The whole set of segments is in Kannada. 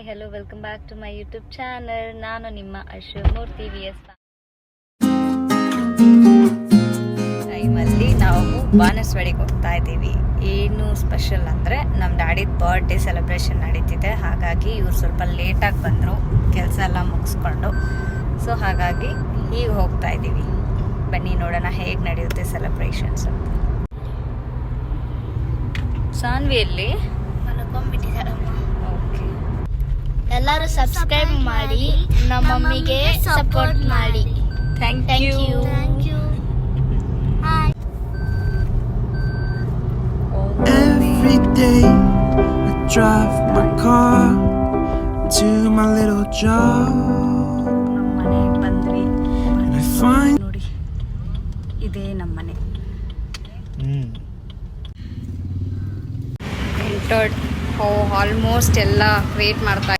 Hi hello welcome back to my YouTube channel ನಾನು ನಿಮ್ಮ ಅಶ್ವಮೂರ್ತಿ ಮೂರ್ತಿ ವಿ ಎಸ್ ಟೈಮಲ್ಲಿ ನಾವು ಬಾನಸ್ವಾಡಿಗೆ ಹೋಗ್ತಾ ಇದ್ದೀವಿ. ಏನು ಸ್ಪೆಷಲ್ ಅಂದರೆ ನಮ್ಮ ಡ್ಯಾಡಿದ ಬರ್ಡೇ ಸೆಲೆಬ್ರೇಷನ್ ನಡೀತಿದೆ. ಹಾಗಾಗಿ ಇವ್ರು ಸ್ವಲ್ಪ ಲೇಟಾಗಿ ಬಂದರು. ಕೆಲಸ ಎಲ್ಲ ಮುಗಿಸ್ಕೊಂಡು. ಸೊ ಹಾಗಾಗಿ ಈಗ ಹೋಗ್ತಾ ಇದ್ದೀವಿ. ಬನ್ನಿ ನೋಡೋಣ ಹೇಗೆ ನಡೆಯುತ್ತೆ ಸೆಲೆಬ್ರೇಷನ್ಸ್ ಅಂತ. ಸಾನ್ವಿಯಲ್ಲಿ ಓಕೆ ಎಲ್ಲರೂ ಸಬ್ಸ್ಕ್ರೈಬ್ ಮಾಡಿ ನಮ್ಮ ಮಮ್ಮಿಗೆ ಸಪೋರ್ಟ್ ಮಾಡಿ. Thank thank you thank you Every day I drive my car to my little job. ನಮ್ಮ ಮನೆಗೆ ಬಂದ್ವಿ. And I find ನೋಡಿ ಇದೇ ನಮ್ಮ ಮನೆ ಎಂಟರ್ಡ್ ಆಲ್ಮೋಸ್ಟ್ ಎಲ್ಲ ವೇಟ್ ಮಾಡ್ತಾ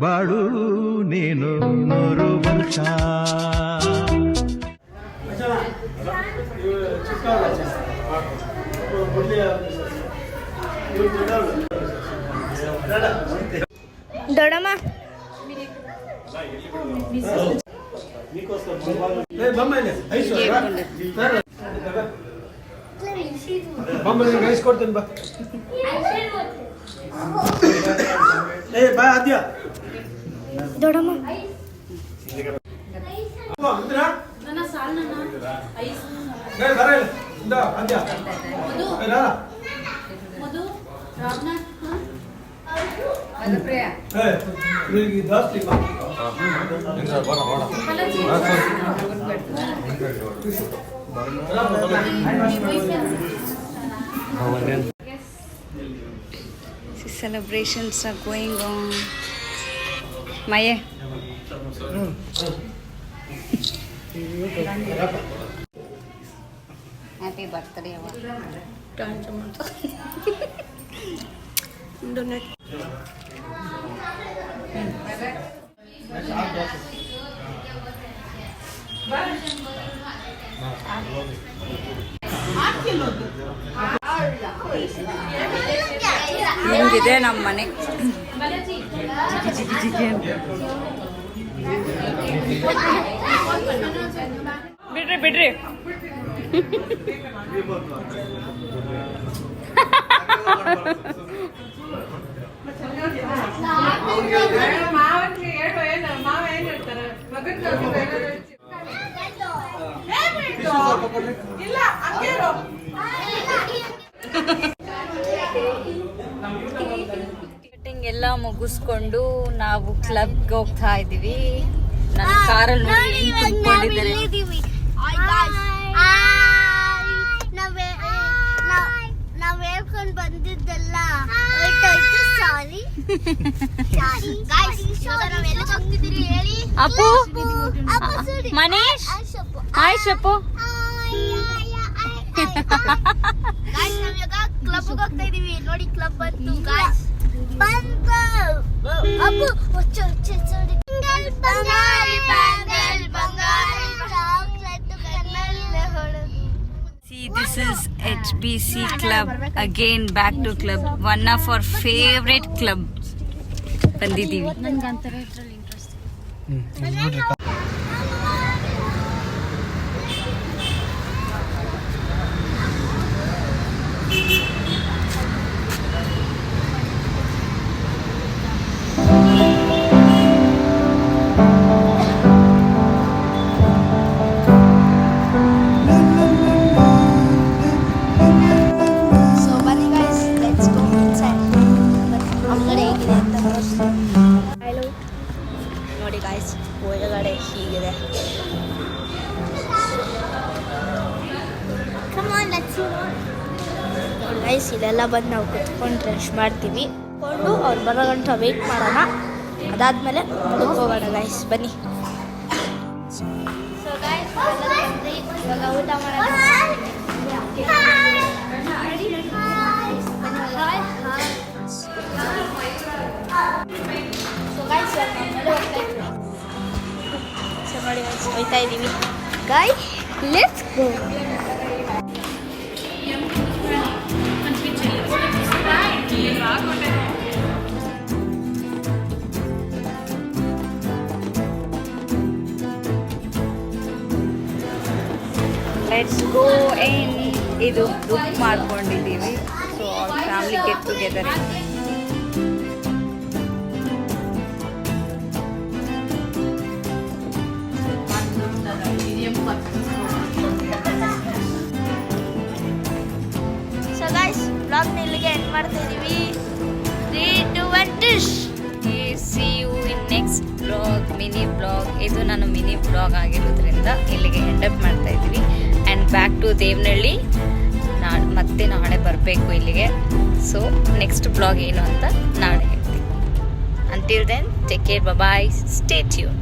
ಬಾಳು ನೀನು ನೂರು ವರ್ಷ ದೊಡ್ಡಮ್ಮ ಕೊಡ್ತೇನೆ ಬಾ. ಏ ಬಾ ಆದ್ಯ. ದೊಡ್ಡಮ್ಮ ಏ ಬರ ಇಲ್ಲಿ. ಇಂದ ಆದ್ಯ ಏ, ರಾ. ಏ, ಇವ್ರಿಗೆ ಜಾಸ್ತಿ ಬಾ. Celebrations are going on ಮಯೆ happy birthday ಅವ ಹಿಂಗಿದೆ ನಮ್ಮ ಮನೆ ಜಿಗಿ ಅಂತ. ಬಿಡ್ರಿ ಬಿಡ್ರಿ. ಕಟಿಂಗ್ ಎಲ್ಲ ಮುಗಿಸ್ಕೊಂಡು ನಾವು ಕ್ಲಬ್ಗೆ ಹೋಗ್ತಾ ಇದೀವಿ ನನ್ನ ಕಾರಲ್ಲಿ ನೋಡಿ ಹೆಂಗ್ ಕುತ್ಕೊಂಡಿದ್ದಾರೆ. ನಾವ್ ಹೇಳ್ಕೊಂಡ್ ಬಂದಿದ್ದೆಲ್ಲ. ಸಾರಿ ಅಪ್ಪು. ಮನೀಶ್. ಹಾಯ್ ಶಪ್ಪು ಗಾಯ್ಸ್ ನಾವ್ ಇವಾಗ ಕ್ಲಬ್ ಹೋಗ್ತಾ ಇದೀವಿ ನೋಡಿ ಕ್ಲಬ್ ಬಂತು ಗಾಯ್ಸ್ బంగారు అబ్బు వచ్చే వచ్చే See, this is HBC Club. Again, back to club. One of our favorite club. Pandi Devi. Guys ಇಲ್ಲೆಲ್ಲ ಬಂದು ನಾವು ಕುತ್ಕೊಂಡು ರೆಸ್ಟ್ ಮಾಡ್ತೀವಿ. ಕೊಂಡು ಅವ್ರು ಬರೋ ಗಂಟ ವೆಯ್ಟ್ ಮಾಡೋಣ. ಅದಾದಮೇಲೆ ಹೋಗೋಣ ಗೈಸ್ ಬನ್ನಿ. ಸೊ ಗೈಸ್ ಇವಾಗ ಊಟ ಮಾಡೋಣ. ಇದು ಬುಕ್ ಮಾಡ್ಕೊಂಡಿದ್ದೀವಿ. So family get together so guys vlog ಇಲ್ಲಿಗೆ ಎಂಡ್ ಮಾಡ್ತಾ ಇದೀವಿ. Three two one dish see you in next vlog mini vlog ಇದು ನಾನು ಮಿನಿ ಬ್ಲಾಗ್ ಆಗಿರೋದ್ರಿಂದ ಇಲ್ಲಿಗೆ ಎಂಡಪ್ ಮಾಡ್ತಾ ಇದ್ದೀವಿ ಆ್ಯಂಡ್ ಬ್ಯಾಕ್ ಟು ದೇವನಹಳ್ಳಿ ಮತ್ತೆ ನಾಳೆ ಬರಬೇಕು ಇಲ್ಲಿಗೆ. ಸೊ ನೆಕ್ಸ್ಟ್ ಬ್ಲಾಗ್ ಏನು ಅಂತ ನಾಳೆ ಹೇಳ್ತೀನಿ. Until then take care bye stay tune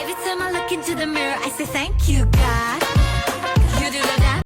Every time I look into the mirror, I say thank you, God.